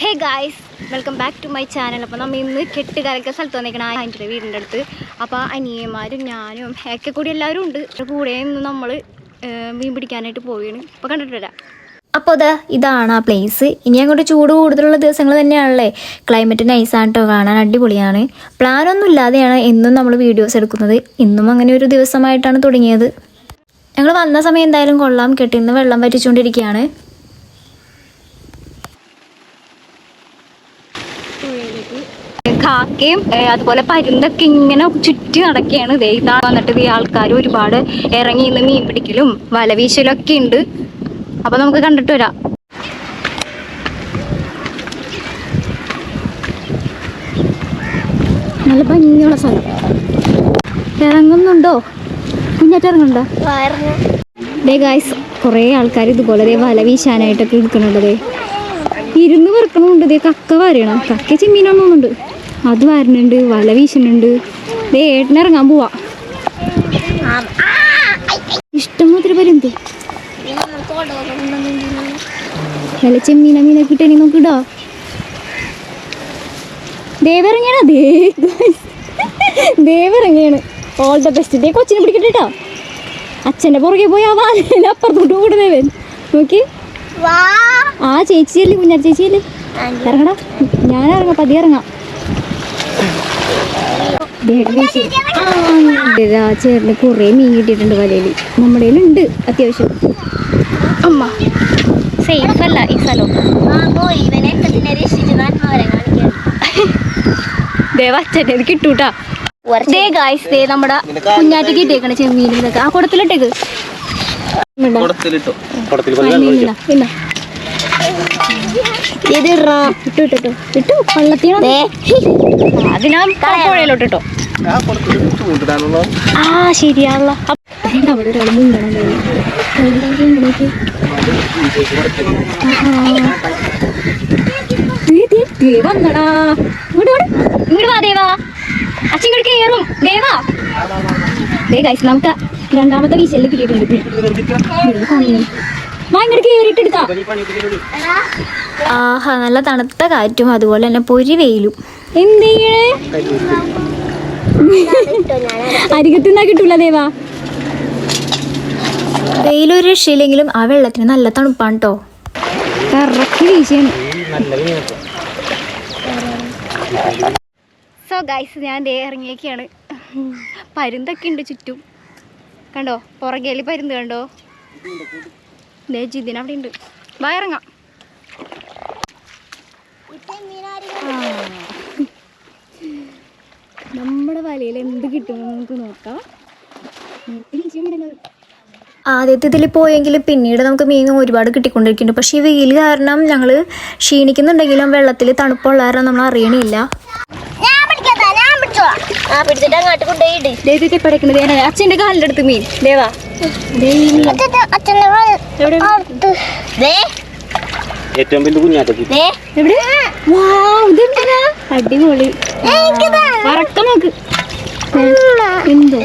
Hey guys welcome back to my channel അപ്പോൾ നമ്മൾ ഇന്ന് കെട്ട് കലക്ക സ്ഥലത്ത് വന്നിരിക്കണം ആന്റെ വീടിന്റെ അടുത്ത്. അപ്പോൾ അനിയന്മാരും ഞാനും ഒക്കെ കൂടി എല്ലാവരും ഉണ്ട്. കൂടെ ഇന്ന് നമ്മൾ മീൻ പിടിക്കാനായിട്ട് പോവുകയാണ്. അപ്പോൾ കണ്ടിട്ട് വരാം. അപ്പോൾ അതാ ഇതാണ് ആ പ്ലേസ് ഇനി അങ്ങോട്ട് ചൂട് കൂടുതലുള്ള ദിവസങ്ങൾ തന്നെയാണല്ലേ? ക്ലൈമറ്റ് നൈസാണ് കേട്ടോ കാണാൻ അടിപൊളിയാണ്. പ്ലാനൊന്നും ഇല്ലാതെയാണ് എന്നും നമ്മൾ വീഡിയോസ് എടുക്കുന്നത്. ഇന്നും അങ്ങനെ ഒരു ദിവസമായിട്ടാണ് തുടങ്ങിയത്. ഞങ്ങൾ വന്ന സമയം എന്തായാലും കൊള്ളാം. കെട്ടിന്ന് വെള്ളം വറ്റിച്ചുകൊണ്ടിരിക്കുകയാണ് കാക്കയും അതുപോലെ പരുന്തൊക്കെ ഇങ്ങനെ ചുറ്റി നടക്കുകയാണ്. ദേ ഇതാ വന്നിട്ട് ഈ ആൾക്കാർ ഒരുപാട് ഇറങ്ങി നിന്ന് മീൻ പിടിക്കലും വല ഒക്കെ ഉണ്ട്. അപ്പോൾ നമുക്ക് കണ്ടിട്ട് വരാം. നല്ല ഭംഗിയുള്ള സ്ഥലം. ഇറങ്ങുന്നുണ്ടോ? കുഞ്ഞാറ്റ് ഇറങ്ങുന്നുണ്ടോ? ഡേ ഗായ്സ് കുറേ ആൾക്കാർ ഇതുപോലെ ദേ വല വീശാനായിട്ടൊക്കെ ദേ. ഇരുന്ന് വെറുക്കണമുണ്ട്. ഇതേ കക്ക വരണം കക്ക ചെമ്മീനാണെന്നുണ്ട് അത് വരണുണ്ട്. വല വീശണുണ്ട്. ദേ ഏട്ടനിറങ്ങാൻ പോവാ. ഇഷ്ടം മാത്രം പേരെന്ത് വല്ല ചെമ്മീന മീനെ കിട്ടണി നോക്കിട്ടോ. ദേവിറങ്ങിയാണ്. ദേ. ദേവിറങ്ങിയാണ്. ഓൾ ദ ബെസ്റ്റ് ദേ കൊച്ചിനെ പിടിക്കട്ടെ കേട്ടോ അച്ഛന്റെ പുറകെ പോയി ആ വാലിന്റെ അപ്പുറത്തോട്ട് കൂടുന്നവൻ നോക്കി ആ ചേച്ചിയല്ലേ കുഞ്ഞാ ചേച്ചിയല്ലേ? ഇറങ്ങടാ. ഞാൻ ഇറങ്ങാം പതി ഇറങ്ങാം. ആ ചേട്ടന് കുറേ മീൻ കിട്ടിയിട്ടുണ്ട് വലയിൽ നമ്മുടെ ഉണ്ട് അത്യാവശ്യം. അമ്മ സേഫ് അല്ല ഈ സ്ഥലം. ദേവ അച്ഛന്റെ കിട്ടൂട്ടാ. ദേ ഗായ്സ് ദേ നമ്മുടെ ആ കുടത്തിലിട്ടേക്ക്. കുടത്തിലിട്ടോ. കുടത്തിൽ ആ. ഇട്ടു ഇട്ടു ഇട്ടു. വെള്ളത്തിനോ അതിനാ പുഴയിലോട്ട് ശരിയാണല്ലോ. അപ്പ- എന്താ അവിടെ ഒരാൾ മുങ്ങണം ദേ. എന്താ ദേ, ദേ, ദേ ഇങ്ങോട്ട്. ഇങ്ങോട്ട് വാ ദേവാ. അച്ഛൻ ഇങ്ങോട്ട് കയറും ദേവാ. ദേ ഗൈസ് നമുക്ക് രണ്ടാമത്തെ വീശൽ കിട്ടിയിട്ടുണ്ട് ദേ, വാ ഇങ്ങോട്ട് കയറിയിട്ട് എടുക്കാം ആഹാ നല്ല തണുത്ത കാറ്റും അതുപോലെ തന്നെ പൊരി വെയിലും. എന്ത് ചെയ്യണേ? അരികത്തുനിന്നാ കിട്ടൂല ദേവാ വെയിലൊരു രക്ഷയില്ലെങ്കിലും ആ വെള്ളത്തിന് നല്ല തണുപ്പാണ് കേട്ടോ സോ ഗൈസ് ഞാൻ ദേ ഇറങ്ങിയൊക്കെയാണ് പരുന്തൊക്കെ ഉണ്ട് ചുറ്റും. കണ്ടോ? പുറകെ പരുന്ന് കണ്ടോ? ജിതിന് അവിടെ ഉണ്ട്. വയറങ്ങാം. നമ്മുടെ വലയിൽ എന്ത് കിട്ടുമെന്ന് നമുക്ക് നോക്കാം. ആദ്യത്തെ ഇതിൽ പോയെങ്കിലും പിന്നീട് നമുക്ക് മീൻ ഒരുപാട് കിട്ടിക്കൊണ്ടിരിക്കുന്നുണ്ട്. പക്ഷേ ഈ വെയിൽ കാരണം ഞങ്ങൾ ക്ഷീണിക്കുന്നുണ്ടെങ്കിലും വെള്ളത്തിൽ തണുപ്പുള്ള കാരണം നമ്മൾ അറിയണില്ല. ദേവിക്ക് പഠിക്കുന്നത് ഞാൻ അച്ഛന്റെ കാലിന്റെ അടുത്ത് മീൻ. ദേവാ ഏറ്റവും വലിയ കുഞ്ഞാറ്റത്തി എവിടെ? വാവ്, ഇതെന്തിനാ? അടിപൊളി. വറക്ക നോക്ക്. എന്തോ?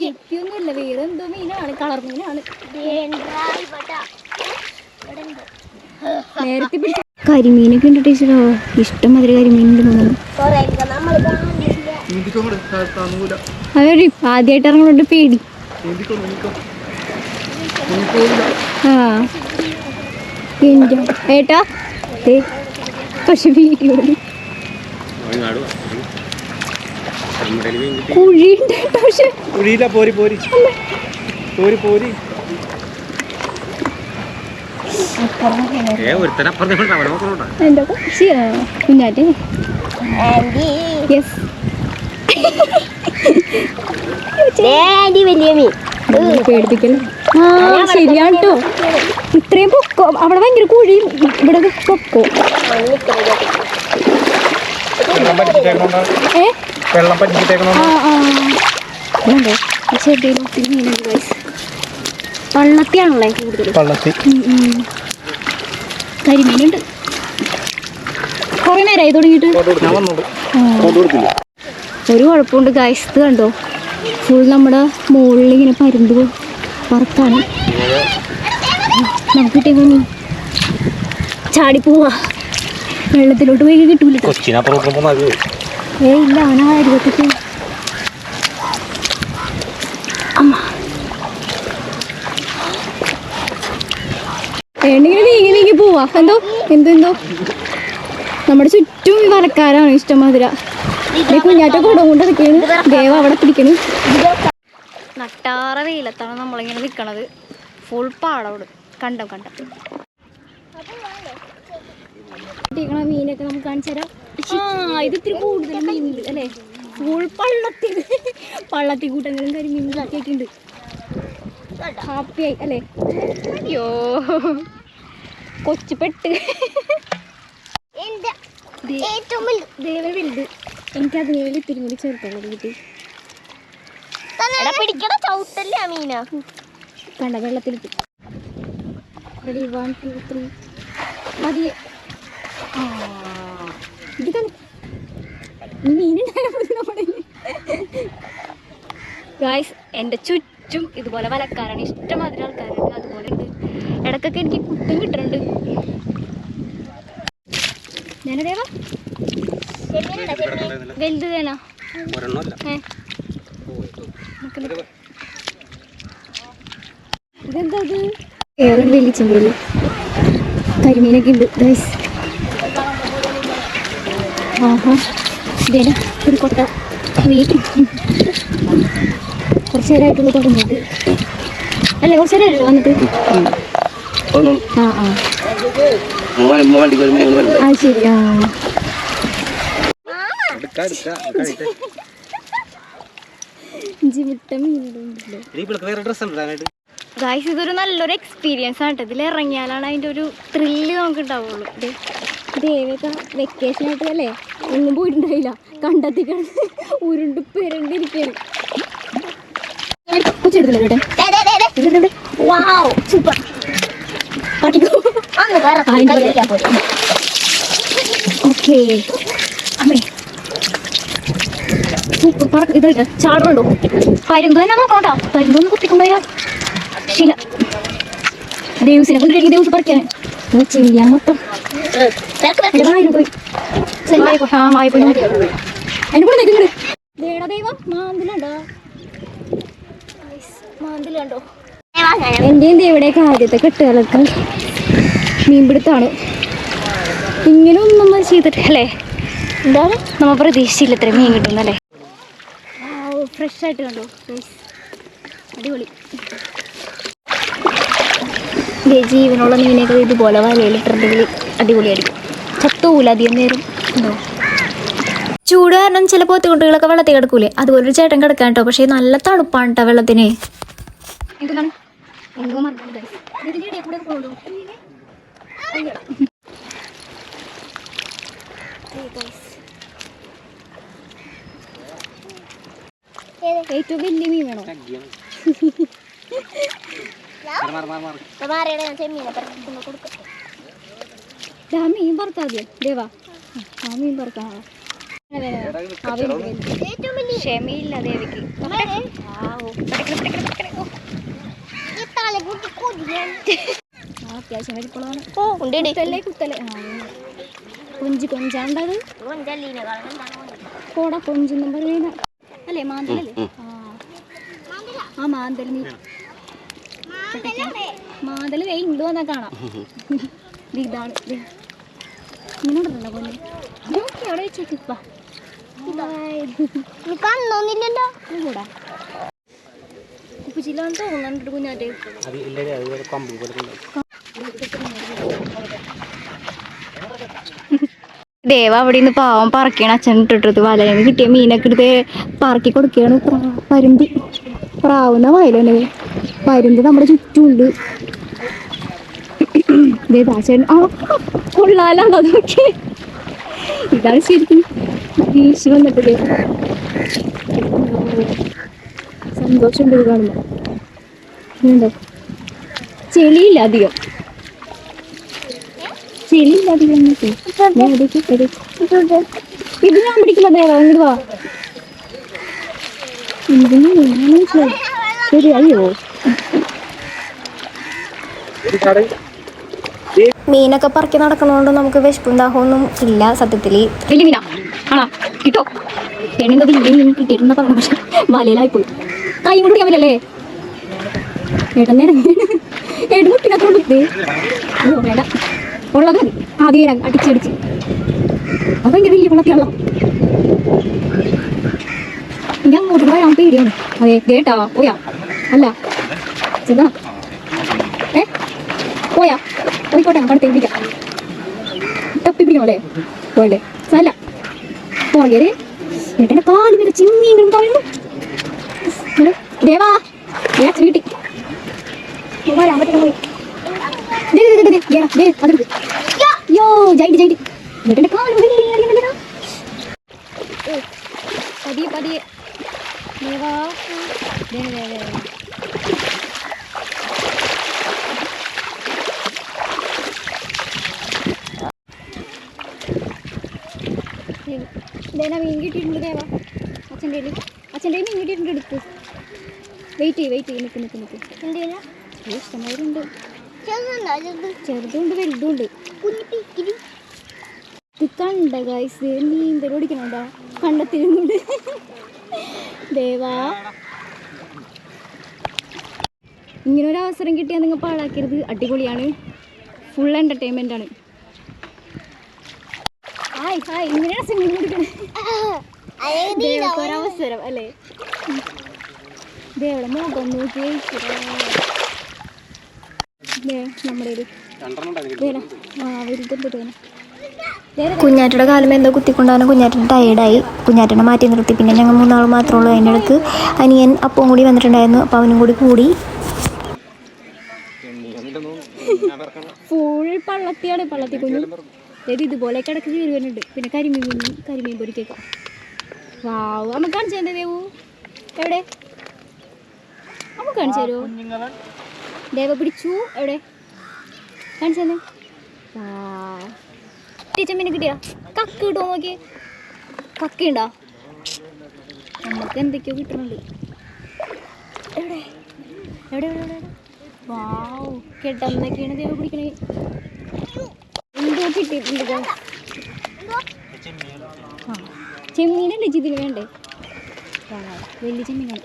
ഗപ്പിയൊന്നുമില്ല വേറെ എന്തോ മീനാണ് കളർ മീനാണ്. നേരത്തെ കരിമീനൊക്കെ ഉണ്ട് ടീച്ചറോ. ഇഷ്ടം മാതിരി കരിമീനുണ്ട് തോന്നുന്നു അവർ ആദ്യമായിട്ട് ഇറങ്ങുന്നുണ്ട് പേടി. ആ. ഏട്ടാ? പക്ഷെ വീഡിയോ കുഴിയുണ്ട് പക്ഷെ. കുഴിയില്ല പോരി പോരി. പോരി പോരി ഏ ഒരുത്തനപ്പുറത്തെ അവിടെ നോക്കണോട്ടാ എന്താ ശരിയാ കുഞ്ഞാറ്റെ. യെസ്. ആ ശരിയാണ് കേട്ടോ. ഇത്രയും പൊക്കോ അവിടെ ഭയങ്കര കുഴിയും ഇവിടെ പൊക്കോ. ചെടിയിൽ ഒത്തിരി മീനുണ്ട് കൂടുതൽ ഉം. കരിമീനുണ്ട്. കുറേ നേരമായി തുടങ്ങിയിട്ട്. ഒരു കുഴപ്പമുണ്ട് ഗൈസ് ഇത് കണ്ടോ? ഫുൾ നമ്മുടെ മുകളിൽ ഇങ്ങനെ പരുന്ത് പുറത്താണ് നമുക്ക് കിട്ടിയ മീൻ ചാടി പോവാ വെള്ളത്തിലോട്ട് പോയി കിട്ടൂല ഏയ് ഏ ഇല്ല അവനാ അരുവത്തേക്ക് വേണമെങ്കിൽ നീങ്ങി നീങ്ങി പോവാ എന്തോ എന്തോ എന്തോ നമ്മുടെ ചുറ്റും വരക്കാരാണ് ഇഷ്ടം മധുര കുഞ്ഞാറ്റ കൂടെ കൊണ്ട് നിൽക്കണ് ദേവ അവിടെ പിടിക്കണ് നട്ടാറ വെയിലത്താണ് നമ്മളിങ്ങനെ നിൽക്കണത് ഫുൾ പാടവിടെ കണ്ടം കണ്ടം കിട്ടിക്കണ മീനൊക്കെ നമുക്ക് കാണിച്ചു തരാം ആ ഇത് ഇത്തിരി കൂടുതൽ മീനുണ്ട് അല്ലേ ഫുൾ പള്ളത്തിൽ പള്ളത്തിൽ കൂട്ടങ്ങളും കരിമീൻ ഉണ്ട് ഹാപ്പിയായി അല്ലേ? അയ്യോ. കൊച്ചുപെട്ട് ദേവ വലുത്. എനിക്ക് അത് ഇത്തിരി തിരുമുടി ചേർത്തോളൂ കിട്ടി പിടിക്കണ ചവിട്ടല്ലേ മീന? കണ്ട വെള്ളത്തിൽ റെഡി വൺ ടു ത്രീ മതി. ഇത് ഗായ്സ് എന്റെ ചുറ്റും ഇതുപോലെ വലക്കാരാണ്. ഇഷ്ടമാതിരി ആൾക്കാരുണ്ട്. അതുപോലെ ഉണ്ട് ഇടക്കൊക്കെ എനിക്ക് കുട്ടി കിട്ടുന്നുണ്ട് ഞാനതേവാ വലുത് വേണോ? ഇതെന്താ ഇത്? വേറെ വലിയ ചെമ്പൽ കരിമീനൊക്കെ ഉണ്ട്. ഗൈസ്. ആഹാ. ഇതേന ഒരു കൊട്ട. മീൻ കുറച്ച് നേരമായിട്ടുള്ള തുടങ്ങിയിട്ട് അല്ല കുറച്ച് നേരമല്ലേ വന്നിട്ട് ആ ആ. ആ ശരി ആ. ഗായ്സ് ഇതൊരു നല്ലൊരു എക്സ്പീരിയൻസ് ആണ് ഇതിൽ ഇറങ്ങിയാലാണ് അതിന്റെ ഒരു ത്രില്ല് നമുക്ക് ഉണ്ടാവുള്ളൂ. ദേ, ദേവിയൊക്കെ വെക്കേഷൻ ആയിട്ട് അല്ലേ? ഒന്നും പോയിട്ടുണ്ടായില്ല. കണ്ടെത്തി കിടന്ന് ഉരുണ്ട് പെരണ്ടിരിക്കാണ് സൂപ്പർ ഓക്കേ. അമ്മേ. ഇതായിട്ട് ചാടുണ്ടോ പരുമ്പ് തന്നെ നോക്കണോട്ടോ പരുമ്പൊന്ന് കുത്തിക്കൊണ്ടുപോയാ ശീല. ദേവസിനെ കൊണ്ടിരിക്കും ദേവസ് പറിക്കാൻ. ചെയ്യാൻ മൊത്തം. അതിന്റെ കൂടെ നിൽക്കുന്നുണ്ട് ദൈവം മാന്തിലുണ്ടോ മാന്തിലുണ്ടോ എന്റെയും ദേവിയുടെയൊക്കെ ആദ്യത്തെ കെട്ടുകാലത്ത് മീൻപിടുത്താണ്. ഇങ്ങനെ ഒന്നും ചെയ്തിട്ട് അല്ലേ? എന്താണ്? നമ്മൾ പ്രതീക്ഷിച്ചില്ല ഇത്ര മീൻ കിട്ടുന്നല്ലേ? ഫ്രഷ് ആയിട്ട് കണ്ടോ. അടിപൊളി. ജീവനുള്ള മീനൊക്കെ ഇതുപോലെ വലയിലിട്ടുണ്ടെങ്കിൽ അടിപൊളിയായിരിക്കും. ചത്തൂല അധികം നേരം. ഉണ്ടോ? ചൂട് കാരണം ചില പോത്തുകുട്ടികളൊക്കെ വെള്ളത്തിൽ കിടക്കൂലേ? അതുപോലെ ഒരു ചേട്ടൻ കിടക്കാൻ കേട്ടോ. പക്ഷേ നല്ല തണുപ്പാണ് കേട്ടോ വെള്ളത്തിന്. എന്താണ് എന്തോ മറന്നു കൂടെ പോകുള്ളൂ ഏറ്റവും വലിയ മീൻ വേണോ ദാ മീൻ പറത്താദ്യം ദേവാ ആ മീൻ പറക്കാം ക്ഷമയില്ല ദേവിക്ക്. അത്യാവശ്യം കുത്തല്ലേ കൊഞ്ച് കൊഞ്ചാണ്ടത്. കോട കൊഞ്ചെന്നും പറയുന്ന അല്ലേ മാന്തലല്ലേ? ആ. ആ മാന്തൽ നീ. മാന്തൽ വേ ഉണ്ട് വന്നാ കാണാം. ഇത് ഇതാണ് ഇത്. ഇങ്ങനെ ഉണ്ടല്ലോ കൊല്ല് നോക്കി അവിടെ വെച്ചേക്ക് വാ കണ്ണൊന്നില്ലല്ലോ കൂടാ. ഉപ്പുചില്ലാന്ന് തോന്നുന്നുണ്ട് കുഞ്ഞാറ്റേ? അത് ഇല്ലേ അത് കമ്പ് ദേവ അവിടെ നിന്ന് പാവം പറക്കണ അച്ഛൻ ഇട്ടിട്ടത് വലയിൽ കിട്ടിയ മീനൊക്കെ എടുത്ത് പറക്കി കൊടുക്കുകയാണ്. പരുന്തി. പ്രാവുന്ന വയലാണ് പരുന്തി നമ്മുടെ ചുറ്റുമുണ്ട്. ദേ ദാസേട്ടൻ ആ കൊള്ളാലാണോ നോക്കി ഇതാണ് ശരിക്കും. വീശി വന്നിട്ട്. സന്തോഷമുണ്ട് ഇത് കാണുമ്പോൾ ഉണ്ടോ ചെളിയില്ല അധികം. ചെളിയില്ല അധികം അങ്ങോട്ട്. ഇത് ഞാൻ പിടിക്കില്ല നേരം ഇങ്ങോട്ട് വാ. ഇതിന് ഞാൻ ശരി അയ്യോ. മീനൊക്കെ പറക്കി നടക്കണോണ്ട് നമുക്ക് വിശപ്പും ദാഹമൊന്നും ഇല്ല സത്യത്തിൽ വലിയ മീനാ ആണോ കിട്ടോ. എണ്ണ വലിയ മീൻ കിട്ടിയിരുന്ന പറഞ്ഞു പക്ഷെ വലയിലായി പോയി. കൈ കൊണ്ട് പിടിക്കാൻ പറ്റല്ലേ ഏട്ടൻ ഏട്ടൻ വേണ്ട. ഉള്ളത് മതി ആദ്യം അടിച്ചടിച്ച് അത് ഭയങ്കര വലിയ വെള്ളത്തിലുള്ള ഞാൻ അങ്ങോട്ട് പറയാൻ പേടിയാണ്. അതെ കേട്ടാ പോയാ. അല്ല ചെന്നാ. ഏ? പോയാ. പോയിക്കോട്ടെ അടുത്തേക്ക് പിടിക്കാം തപ്പി പിടിക്കണല്ലേ പോയല്ലേ? അല്ല. പുറകെ ഏട്ടന്റെ കാൽ വരെ ചിമ്മിയും പറയുന്നു ദേവാ യോ ദേവാ മീൻ കിട്ടിയിട്ടുണ്ട് ദേവാ അച്ഛന്റെ അച്ഛന്റെ മീൻ കിട്ടിയിട്ടുണ്ട് എടുത്ത് വെയിറ്റ് ചെയ്യ് വെയിറ്റ് ചെയ്യ് നിൽക്ക് നിൽക്ക് നിൽക്ക് ഇഷ്ടമാരുണ്ട് ചെറുതുണ്ട്? വലുതുണ്ട്. ഇത് കണ്ട ഗൈസ് നീന്തൽ ഓടിക്കണുണ്ടോ കണ്ടെത്തിരുന്നുണ്ട്. ദേവാ. ഇങ്ങനെ ഒരു അവസരം കിട്ടിയാൽ നിങ്ങൾ പാഴാക്കരുത്. അടിപൊളിയാണ്. ഫുൾ എന്റർടൈൻമെന്റ് ആണ്. ഹായ് ഹായ് ഇങ്ങനെയാണ് സ്വിമ്മിങ് കൊടുക്കുന്നത് ഒരവസരം അല്ലേ? ദേവടെ മുഖം നോക്കി നമ്മുടെ ഒരു വലുതുണ്ട് കുഞ്ഞാറ്റയുടെ കാലം എന്തോ കുത്തിക്കൊണ്ടാണ് കുഞ്ഞാറ്റൻ ടയേർഡായി കുഞ്ഞാറ്റനെ മാറ്റി നിർത്തി. പിന്നെ ഞങ്ങൾ മൂന്നാൾ മാത്രമേ ഉള്ളൂ അതിന്റെ അടുത്ത്. അനിയൻ അപ്പവും കൂടി വന്നിട്ടുണ്ടായിരുന്നു അപ്പോൾ അവനും കൂടി കൂടി. ഫുൾ പള്ളത്തിയാണ് പള്ളത്തി കുഞ്ഞു. അതായത് ഇതുപോലെ കിടക്ക് കീറി വരുന്നുണ്ട്. പിന്നെ കരിമീൻ കരിമീൻ പൊരിക്കേക്ക. വാവ്. നമുക്ക് കാണിച്ചു തരണ്ടേ ദേവു? എവിടെ? നമുക്ക് കാണിച്ചു തരുമോ? ദേവ പിടിച്ചു. എവിടെ? കാണിച്ചു തന്നെ. ടീച്ചർ മീനെ കിട്ടിയാ? കക്ക് കിട്ടുമോ നോക്കി കക്കുണ്ടോ നമുക്ക് എന്തൊക്കെയോ കിട്ടുന്നുണ്ട് എവിടെ? എവിടെ എവിടെ എവിടെ? വാവ് കെട്ടെന്നൊക്കെയാണ് ദേവ പിടിക്കണേ. എന്തോ കിട്ടിയിട്ടുണ്ട്. ആ. ചെമ്മീനല്ലേ ചിതിന് വേണ്ടേ? വലിയ ചെമ്മീനാണ്.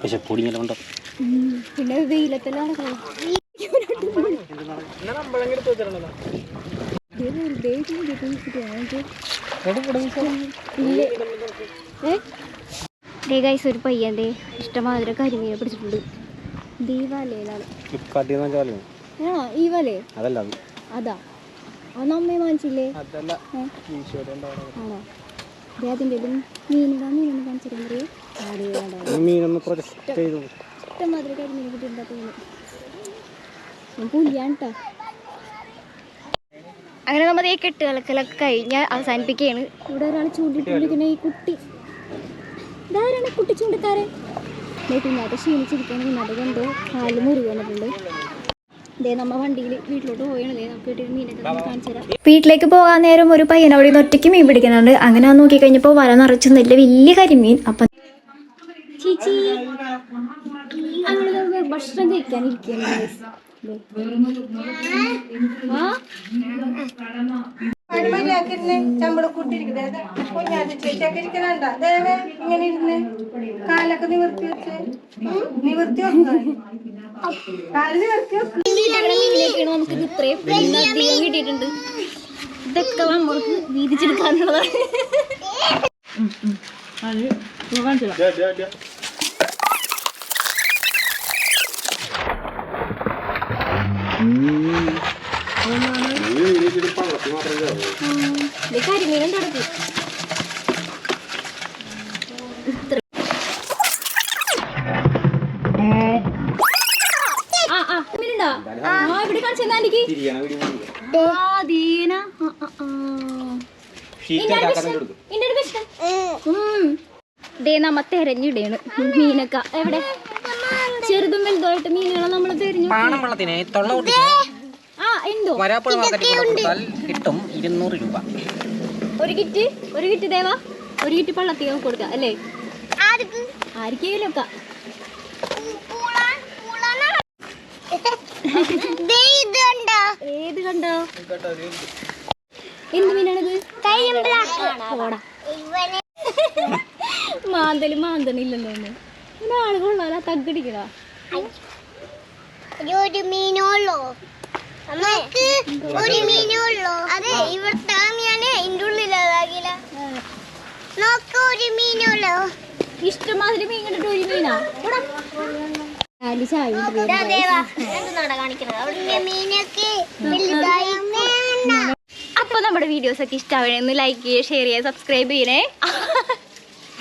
പക്ഷെ പൊടിഞ്ഞെല്ലാം ഉണ്ടോ ഉം, പിന്നെ വെയിലത്തെല്ലാം ഗൈസ് ഒരു പയ്യന്റെ ഇഷ്ടമാതിരി കരിമീനെ പിടിച്ചിട്ടുണ്ട്. ദീപാലയിലാണ് ഈ വലേ അതല്ല അത്. അതാ അത് വാങ്ങിച്ചില്ലേ ആണോ? അതിന്റെ മീനുകാ മീനൊന്ന് ഇഷ്ടമാതിരി കിട്ടിയിട്ടുണ്ടാ തോന്നുന്നു പുലിയാണ് അങ്ങനെ നമ്മൾ ഈ കെട്ട് കലക്കലൊക്കെ കഴിഞ്ഞ് അവസാനിപ്പിക്കുകയാണ്. ഇവിടെ ഒരാൾ ചൂണ്ടിട്ടിരിക്കുന്ന ഈ കുട്ടി. ഇതാരാണ് കുട്ടി ചൂണ്ടിക്കാരൻ ദേ കുഞ്ഞാത്ത ക്ഷീണിച്ചിരിക്കുകയാണ്. എന്തോ കാലിൽ മുറിവ് വന്നിട്ടുണ്ട്. വീട്ടിലേക്ക് പോകാൻ നേരം ഒരു പയ്യൻ അവിടെ നിന്ന് ഒറ്റയ്ക്ക് മീൻ പിടിക്കുന്നുണ്ട്. അങ്ങനെ നോക്കി കഴിഞ്ഞപ്പോൾ വല നിറച്ചു നല്ല വലിയ കരിമീൻ. അപ്പൊ ചേച്ചി ഭക്ഷണം കുഞ്ഞാറ്റ് ചേച്ചിയൊക്കെ ഇരിക്കണണ്ട ദേവേ ഇങ്ങനെ ഇരുന്ന് കാലൊക്കെ നിവർത്തി വെച്ച് നിവർത്തി വെക്കുക. നമുക്ക് ഇത് ഇത്രയും അധികം കിട്ടിയിട്ടുണ്ട് ഇതൊക്കെ നമ്മൾക്ക് വീതിച്ചെടുക്കാനുള്ളതാണ് ഇത് കരിമീനും തെരഞ്ഞിടയാണ് മീനൊക്കെ. എവിടെ? ചെറുതും വലുതുമായിട്ട് മീനുകളെ നമ്മൾ തെരഞ്ഞു പാണം വെള്ളത്തിന് ആ എന്തോ? വരാപ്പുഴ കിട്ടും ഇരുന്നൂറ് രൂപ. ഒരു കിറ്റ്? ഒരു കിറ്റ് ദേവാ ഒരു കിറ്റ് പള്ളത്തി നമുക്ക് കൊടുക്കാം അല്ലേ? ആർക്കെങ്കിലും ഒക്കെ. ഏത് കണ്ടോ? എന്ത് മീനാണിത്? പോടാ. മാന്തൽ മാന്തണില്ലല്ലോ ഇങ്ങനെ ആൾ കൊള്ളാല തగ్గടിക്കടാ ഒരു മീനുള്ളൂ നമുക്ക് ഒരു മീനുള്ളൂ അതെ ഇവിടുത്തെ ഉള്ളിലാകില്ല നോക്ക് ഒരു മീനുള്ളൂ ഇഷ്ടമാതിരി മീൻ കണ്ടിട്ട് ഒരു മീനാ. അപ്പൊ നമ്മുടെ വീഡിയോസ് ഒക്കെ ഇഷ്ടമാവണേ ഒന്ന് ലൈക്ക് ചെയ്യുക ഷെയർ ചെയ്യുക സബ്സ്ക്രൈബ് ചെയ്യണേ.